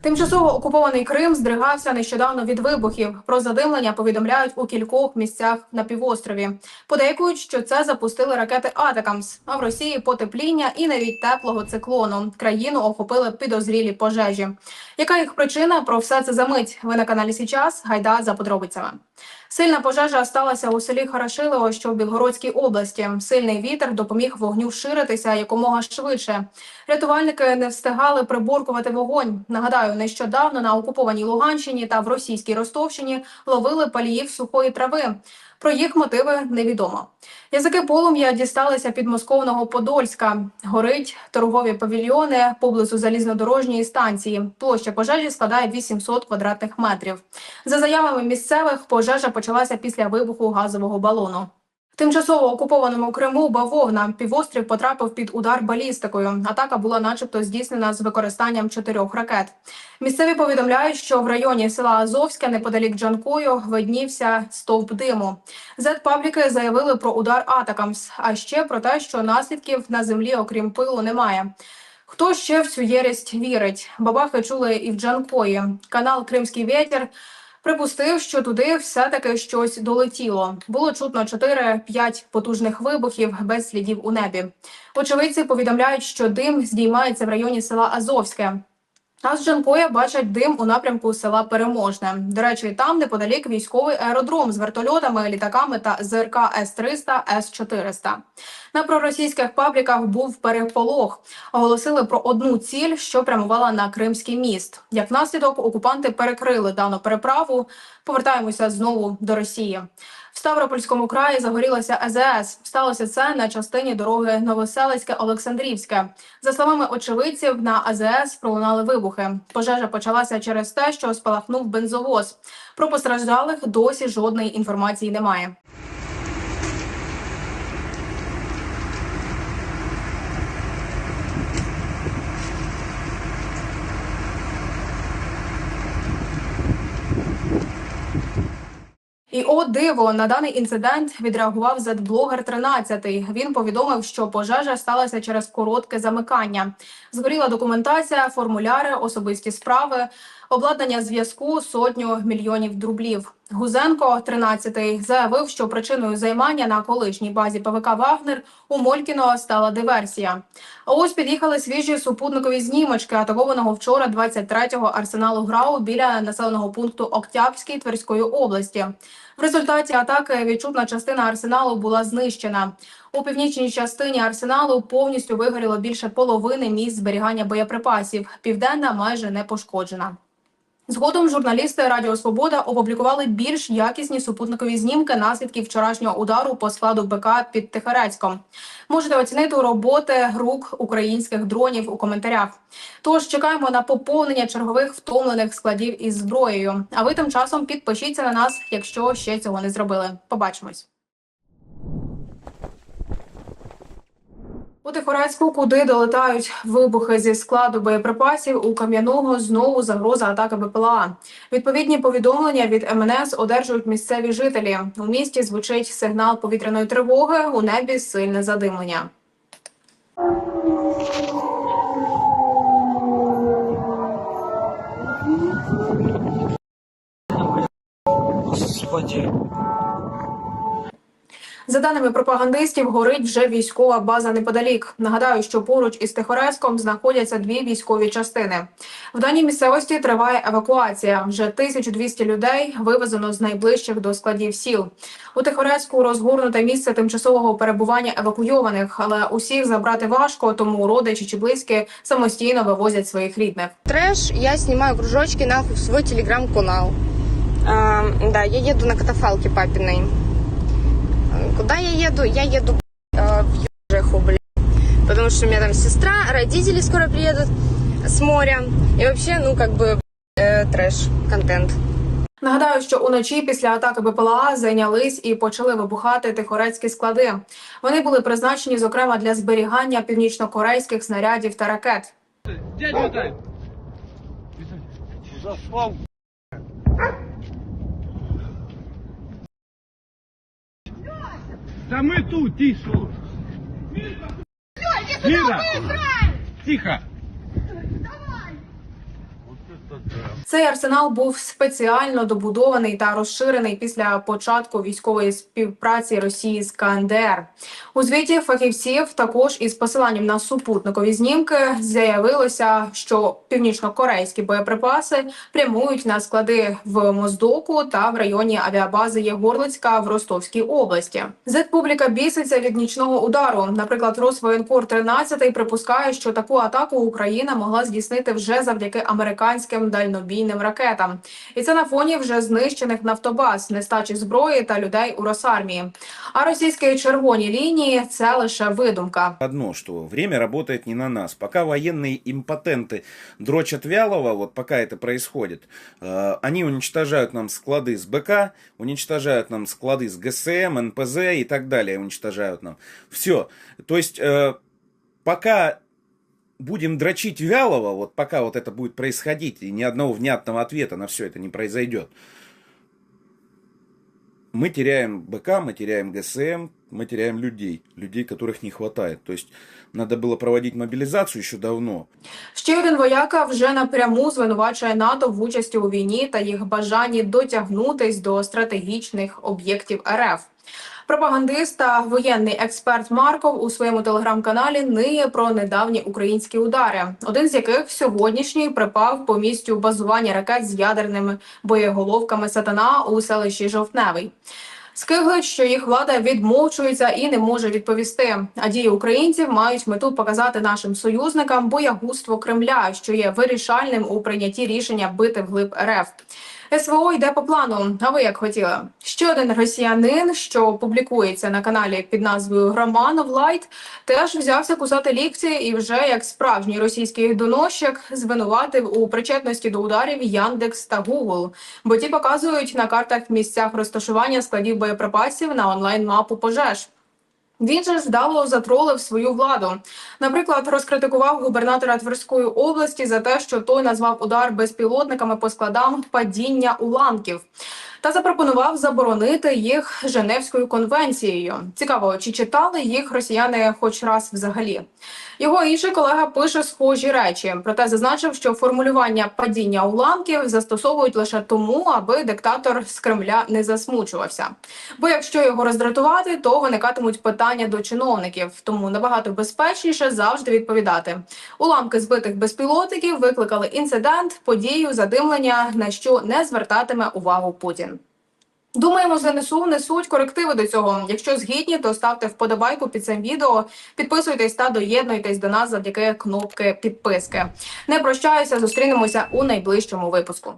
Тимчасово окупований Крим здригався нещодавно від вибухів. Про задимлення повідомляють у кількох місцях на півострові. Подейкують, що це запустили ракети Атакамс. А в Росії потепління і навіть теплого циклону. Країну охопили підозрілі пожежі. Яка їх причина? Про все це за мить. Ви на каналі Січас. Гайда за подробицями. Сильна пожежа сталася у селі Харашилово, що в Білгородській області. Сильний вітер допоміг вогню ширитися якомога швидше. Рятувальники не встигали приборкувати вогонь. Нагадаю, нещодавно на окупованій Луганщині та в російській Ростовщині ловили паліїв сухої трави. Про їх мотиви невідомо. Язики полум'я дісталися підмосковного Подольська. Горить торгові павільйони поблизу залізнодорожньої станції. Площа пожежі складає 800 квадратних метрів. За заявами місцевих, пожежа почалася після вибуху газового балону. Тимчасово окупованому Криму бавовна півострів потрапив під удар балістикою. Атака була, начебто, здійснена з використанням чотирьох ракет. Місцеві повідомляють, що в районі села Азовське, неподалік Джанкою, виднівся стовп диму. Зет-пабліки заявили про удар Атакамс, а ще про те, що наслідків на землі, окрім пилу, немає. Хто ще в цю єрість вірить? Бабахи чули і в Джанкої. Канал Кримський вітер припустив, що туди все-таки щось долетіло. Було чутно 4-5 потужних вибухів без слідів у небі. Очевидці повідомляють, що дим здіймається в районі села Азовське. А з Джанкоя бачать дим у напрямку села Переможне. До речі, там неподалік військовий аеродром з вертольотами, літаками та ЗРК С-300, С-400. На проросійських пабліках був переполох. Оголосили про одну ціль, що прямувала на Кримський міст. Як наслідок, окупанти перекрили дану переправу. Повертаємося знову до Росії. В Ставропольському краї загорілася АЗС. Сталося це на частині дороги Новоселицьке-Олександрівське. За словами очевидців, на АЗС пролунали вибухи. Пожежа почалася через те, що спалахнув бензовоз. Про постраждалих досі жодної інформації немає. І о диво на даний інцидент відреагував зетблогер 13 Він повідомив, що пожежа сталася через коротке замикання. Згоріла документація, формуляри, особисті справи, обладнання зв'язку сотню мільйонів дублів. Гузенко 13 заявив, що причиною займання на колишній базі ПВК Вагнер у Молькіно стала диверсія. А ось під'їхали свіжі супутникові знімочки атакованого вчора 23-го арсеналу ГРАУ біля населеного пункту Октябрський Тверської області. В результаті атаки відчутна частина арсеналу була знищена. У північній частині арсеналу повністю вигоріло більше половини місць зберігання боєприпасів. Південна майже не пошкоджена. Згодом журналісти Радіо Свобода опублікували більш якісні супутникові знімки наслідків вчорашнього удару по складу БК під Тихорецьком. Можете оцінити роботи рук українських дронів у коментарях. Тож чекаємо на поповнення чергових втомлених складів із зброєю. А ви тим часом підпишіться на нас, якщо ще цього не зробили. Побачимось. У Тихорецьку, куди долетають вибухи зі складу боєприпасів, у Кам'яного знову загроза атаки БПЛА. Відповідні повідомлення від МНС одержують місцеві жителі. У місті звучить сигнал повітряної тривоги. У небі сильне задимлення. Господи. За даними пропагандистів, горить вже військова база неподалік. Нагадаю, що поруч із Тихорецьком знаходяться дві військові частини. В даній місцевості триває евакуація. Вже 1200 людей вивезено з найближчих до складів сіл. У Тихорецьку розгорнуте місце тимчасового перебування евакуйованих, але усіх забрати важко, тому родичі чи близькі самостійно вивозять своїх рідних. трэш, я снимаю кружочки нахуй в свой телеграм-канал. А, да, я еду на катафалке папиной. А, Куда я еду? Я еду э, в Южеху, блин. Потому что у меня там сестра, родители скоро приедут с моря. И вообще, ну, как бы, э, трэш-контент. Нагадаю, що уночі після атаки БПЛА зайнялись і почали вибухати тихорецькі склади. Вони були призначені, зокрема, для зберігання північнокорейських снарядів та ракет. Дядь Виталь. Заслал. Да мы тут, тише. Мира! Тихо! Цей арсенал був спеціально добудований та розширений після початку військової співпраці Росії з КНДР. У звіті фахівців також із посиланням на супутникові знімки заявилося, що північно-корейські боєприпаси прямують на склади в Моздоку та в районі авіабази Єгорлицька в Ростовській області. Зетпубліка біситься від нічного удару. Наприклад, Росвоєнкор 13 припускає, що таку атаку Україна могла здійснити вже завдяки американським дальнобійним ракетам, і це на фоні вже знищених нафтобаз, нестачі зброї та людей у Росармії. А російські червоні лінії це лише видумка. одно, что время работает не на нас. Пока военные импотенты дрочат вялого, вот пока это происходит, э, они уничтожают нам склады с БК, уничтожают нам склады с ГСМ, НПЗ и так далее, уничтожают нам. Все. То есть, э, пока будем дрочить вялого, вот пока вот это будет происходить, и ни одного внятного ответа на все это не произойдет, мы теряем БК, мы теряем ГСМ, мы теряем людей, людей, которых не хватает. То есть надо было проводить мобилизацию еще давно. Ще один вояка вже напряму звинувачує НАТО в участі у війні та їх бажанні дотягнутись до стратегічних об'єктів РФ. Пропагандист та воєнний експерт Марков у своєму телеграм-каналі ниє про недавні українські удари, один з яких сьогоднішній припав по місцю базування ракет з ядерними боєголовками сатана у селищі Жовтневий. Скиглить, що їх влада відмовчується і не може відповісти. А дії українців мають мету показати нашим союзникам боягузтво Кремля, що є вирішальним у прийнятті рішення бити вглиб РФ. СВО йде по плану. А ви як хотіли? Ще один росіянин, що публікується на каналі під назвою Романов Лайт, теж взявся кусати лікції і вже як справжній російський доносчик звинуватив у причетності до ударів Яндекс та Гугл, бо ті показують на картах місцях розташування складів боєприпасів на онлайн мапу пожеж. Він же здало затролив свою владу. Наприклад, розкритикував губернатора Тверської області за те, що той назвав удар безпілотниками по складам падіння уламків. Та запропонував заборонити їх Женевською конвенцією. Цікаво, чи читали їх росіяни хоч раз взагалі? Його інший колега пише схожі речі, проте зазначив, що формулювання падіння уламків застосовують лише тому, аби диктатор з Кремля не засмучувався. Бо якщо його роздратувати, то виникатимуть питання до чиновників. Тому набагато безпечніше завжди відповідати. Уламки збитих безпілотників викликали інцидент, подію, задимлення, на що не звертатиме увагу Путін. Думаємо, ЗНСУ внесуть корективи до цього. Якщо згідні, то ставте вподобайку під цим відео, підписуйтесь та доєднуйтесь до нас завдяки кнопки підписки. Не прощаюся, зустрінемося у найближчому випуску.